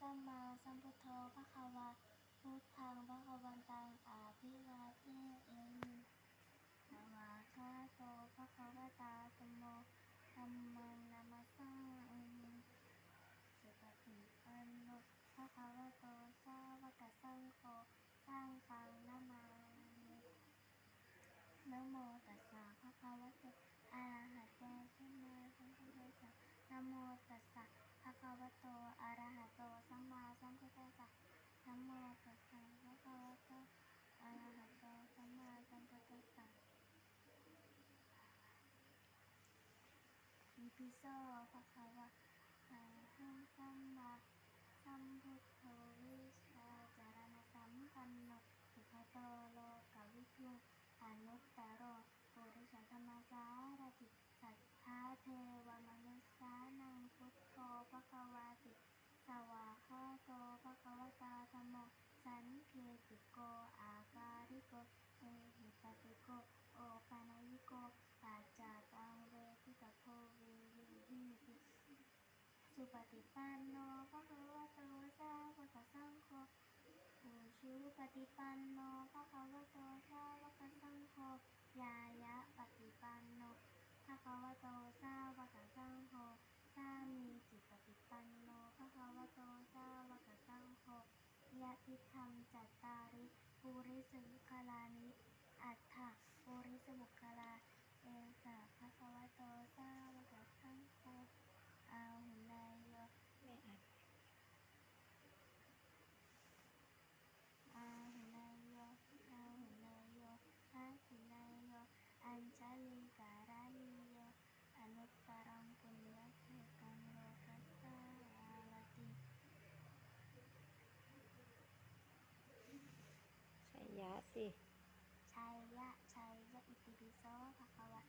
สัมมาสัมพุทโธพระคะวาพุทธังพระคะวันตังอาภิวาเทเอมิสวาคาโตพระคะวตาธมโมธัมมังนามัสสามิสุปฏิปันโนพระคะวะโตสาวกสังโฆสังฆังนามานะโมตัสสะภะคะวะโตอะระหะโตสัมมาสัมพุทธัสสะนะโมต วะโตอะระหะโตสัมมาสัมพุทธัสสะนะโมตัสสะภะคะวะโตอะระหะโตสัมมาสัมพุทธัสสะอิปิโสภะคะวะอะระหังสัมมาสัมพุทโธวิชาจารณสัมปันโนสุขโตโลกวิทูอนุตตโรปุริสธรรมสารติสัทธาเทวมนุสสานังพุทโธภะคะวาติ สวาคาโตภะคะวตาธรรมโมสันเคติโกอาการิโกเอ หิปัสสิโกโอปานายิโกปัจจาตังเวทิตโพวิวิหิติสุปฏิปันโนภะคะวะโตสาวกสังโฆอุชุปฏิปันโนภะคะวะโตสาวกสังโฆยายะปฏิปันโนภะคะวะโตสาวกสังโฆสามีจิตปฏิปันโนภะคะวะโตสาวกสังโฆยะทิธรรมจัตตาริปุริสบุคลานิ อัฏฐะปุริสบุคลา เอสะภะคะวะโตสาวกสังโฆอาหุนายโยไม่อัดอาหุนายโยอาหุนายโยอาหุนายโยอัญชลีการานิโยอนุตตรังปุญญเขตังโลกัสสาวติใชัยยะสิ ชัยยะชัยยะอิติปิโสภะคะวะ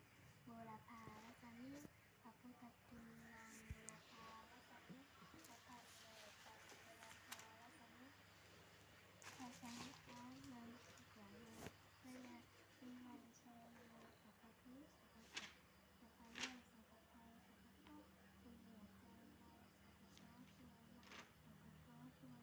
บูรพาวัสมิพระพุทธคุณนังบูรพาวัสมิพระพัสเสตังบูรพาวัสมิพระสังฆานังสุขโยพระยาสิมันชัยโยสัพพทุสัพพะสัพพะโลกสัพพะไทยสัพพะโลกคุณเหนือใจใจสัพพะโลกตัวมาสัพพะโลกตัว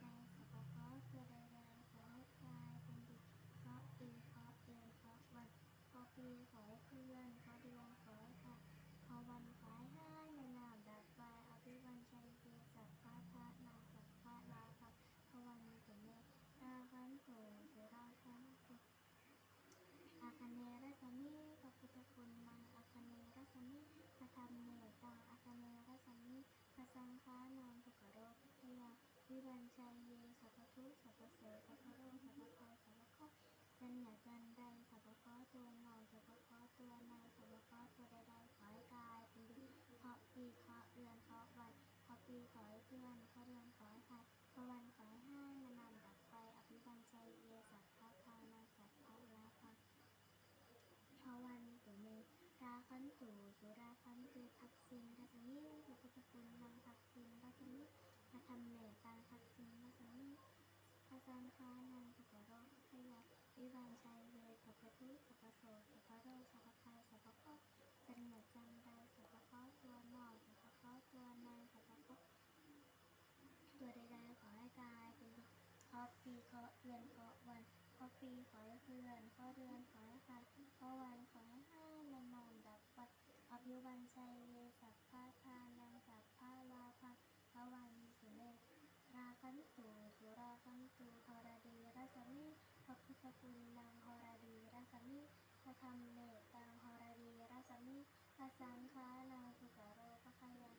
ในสัพพะตัวใดๆขอให้กลายเป็นดิเคราะห์ปีเคราะห์เดือนเคราะห์วันเคราะห์ปีขอให้เคลื่อนเคราะห์เดือนขอให้ขาดขอวันขอให้ห้ายในนามดับไปอภิวันชัยเกียรติสัพพะทะนาสัพพะลาภัพระวันตุเมนาคันโตสุราคันตุอาคเนรัสมิพระพุทธคุณมังอาคเนรัสมิพ รรรมเมตตังอาคเนรัสมิพระสังฆานังทุกโรคพยาวิบัญชัยเยสัพทุสัพพโสสัพโรสัพพภัยสัพพข้อเสนียจันใดสัพพข้อตัวหน่อยสัพพข้อตัวในสัพพข้อตัวใดๆขอให้กายเป็นดิเคาะปีเคาะเดือนเคาะวันเคาะปีขอให้เพื่อนเคาะเดือนขอให้ใครเคาะวันขอให้ห้านานๆดับไปอภิบัญชัยเยสัพพะทานาสัพพะลาภัพระวันตุเมราคัน ตุสุราคันตุทักษิณทัศมิพระพุทธคุณนังทักษิณทัศมิพระธรรมเมตตาทักษิณมาสมิพระสังฆานันทุกโรคพยาวิบาลชัยเวสัพพทุสัพพโสสัพพโรสัพพไทยสัพพโคเสนียดจังใดสัพพโคตัวนอกสัพพโคตัวในสัพพโคตัวใดๆขอให้กายเป็นดิเคาะปีเคาะเดือนเคาะวันเคาะปีขอให้เคลื่อนเคาะเดือนขอให้ขาดเคาะวันขอให้ห้านานานๆดับไป อภิวันชัยเวสัพพะทานังสัพพะลาภังพวันสุเมราคันตุสุราคันตุหรดีรัสมิพระพุทธคุณนางหรดีรัสมิพระธรรมเมตตังหรดีรัสมิพระสังฆานังสุกโรปะขยัง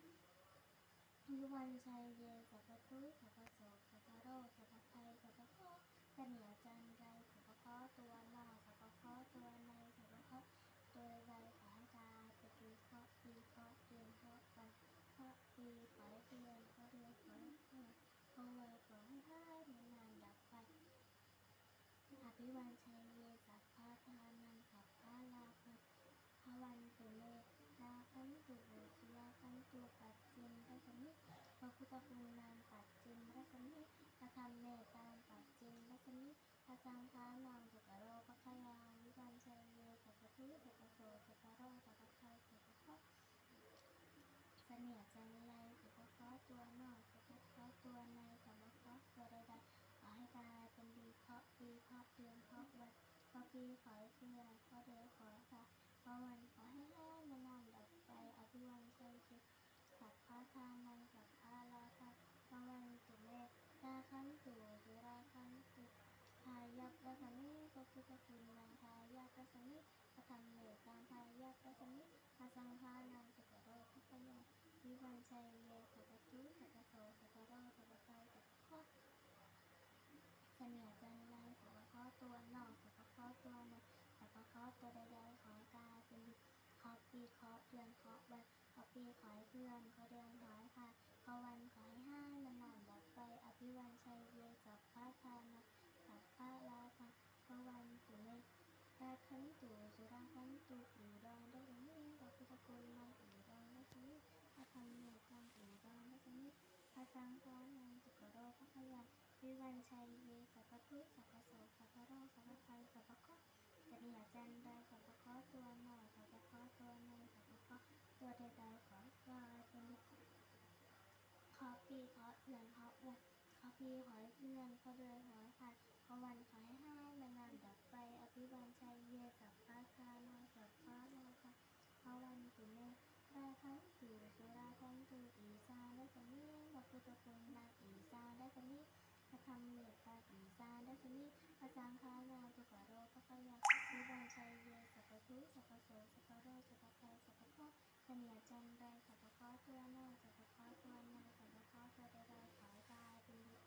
วิวันชัยเยสัพพะทุสัพพะโสสัพพโรสัพพไทยสัพพโคเสนียจันไรสัพพโคตัวนอกสัพพโคตัวในสัพพโคตัวใดขอให้กายปฏิเคราะห์ปีเคราะห์เดือนเคราะห์วัน เพราะปีขอให้เดือนขอเดือนขอให้เพื่อนขอวันขอให้ได้นานานดับไปอภิวันชัยเยสัพพะทานังสัพพะลาภังพระวันตุเมลาคันตุบุสยาคันตุปัจจิมรัสมิพระพุทธคุณนามปัจจิมรัสมิพระธรรมเมตตามปัจจิมรัสมิพระสังฆานังสุกโรปะยาวิวันชัยเยสัพพทุสัพพโสสัพพโรสัพพไทยสัพพโค เสนียดจันไรสัพพะเคราะตัวนอกสัพพะเคราะตัวในสัพพะเคราะตัวใดๆขอให้กายเป็นดีเคราะปีเคราะเดือนเคราะวันเคราะปีขอให้เคลื่อนเคาะเดือนขอค่ะเพราะวันขอให้แห้งมานำดับไปอภิวันชัยชิตสัพพะทานังสัพพะลาภังเพราะวันตุเมราคันตุสุราคันตุทายัพรัสมิพระพุทธคุณนางทายัพรัสมิพระธรรมเมตตังทายัพรัสมิพระสังฆานังสุกโรภค ยังวิวันชัยเยสัพพทุสัพพโสสัพพโรสัพพไตสัพพข้อเสนียจันไรสัพพข้อตัวนอกสัพพข้อตัวในสัพพข้อตัวใดๆขอให้กายเป็นขอปีขอเดือนขอวันขอปีขอให้เพื่อนขอเดือนขอให้ค่ะขอวันขอให้ห้ามันนำดับไปอภิวันชัยเยสัพพะทานะสัพพะลาภะขอวันตุเมราคันตุสุราคันตุอยู่ดองดัชมิพระพุทธคุณนาอ พระธรรมเมตังอุดรพระนิพระสังฆานังสุกโรภคยังวิวันชัยเยสัพพุสัพพโสสัพพโรสัพพไตสัพพข้อจะเนียจันใดสัพพข้อตัวหน่อยสัพพข้อตัวในสัพพข้อตัวใดๆขอกลายเป็นขอปีขอเดือนขอวันขอปีขอเพื่อนขอเดือนขอให้ขาดขอวันขอให้ห้ามานานดับไปอภิวันชัยเยสัพพะทานังสัพพะโลกะขอวันตุเม ราคันตุสุราคันตุอีสานดัสมิ พุทธคุณนางอีสานดัสมิพระธรรมเมตตาอีสานดัสมิพระสังฆานาตุกโรภคยังวิบัญชัยเยสัพพุสัพโสสัพโรสัพพไตสัพพข้อเสนียจันไรสัพพข้อตัวนอกสัพพข้อตัวในสัพพข้อตัวใดๆขอให้กายเป็นดิ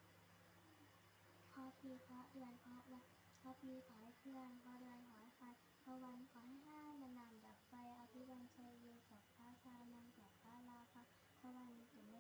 ข้อปีข้อเดือนข้อวันข้อปีขอให้เพื่อนข้อเดือนขอให้ใคร พระวันขอให้ห้ามันนำดับไปอภิวันชัยเยสัพพะทานังสัพพะลาภะพระวันตุเม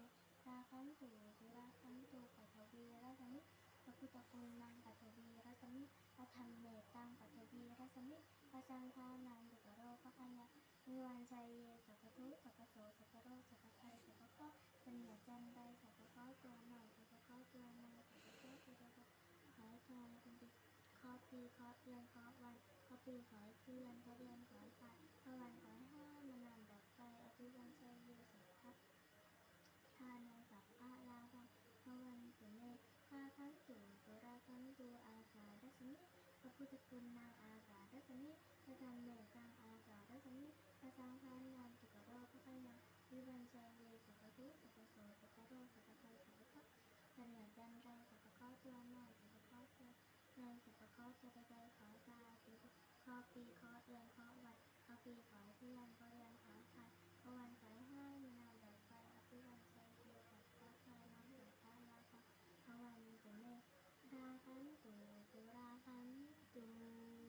ราคันตุสุราคันตุปัทวีรัสมิพระพุทธคุณนางปัทวีรัสมิพระธรรมเมตตังปัทวีรัสมิพระสังฆานังดุกโรภคยาวิวันชัยเยสัพพทุสัพพโสสัพพโรสัพพไตสัพพข้อเสนียจันใดสัพพข้อตัวหน่อยสัพพข้อตัวในสัพพข้อตัวใดๆขอให้กลายเป็นดิขอปีขอเดือนขอวันขอปีขอให้เคลื่อนขอเดือนขอให้ขาดขอวันขอให้ห้ามันนำดับไปอภิวันชัยเยสัพพทานัง สัพพะลาภังขอวันตุเมราคันตุสุราคันตุอากาดัสมิพระพุทธคุณนางอากาดัสมิพระธรรมเมตังอากาดัสมิพระสังฆานังตุกโรภคยังวิวันชัยเยสัพพทุสัพโสสัพโรสัพพไตสัพพข้อเสนียจันไรสัพข้อตัวหน่อยสัพข้อตัวในสัพข้อตัวใดๆขอให้กลายเป็นขอปีขอเดือนขอวันขอปีขอเพื่อนขอเดือนขอให้ใครขอวันขอให้ห้ามัน santu, tura santu.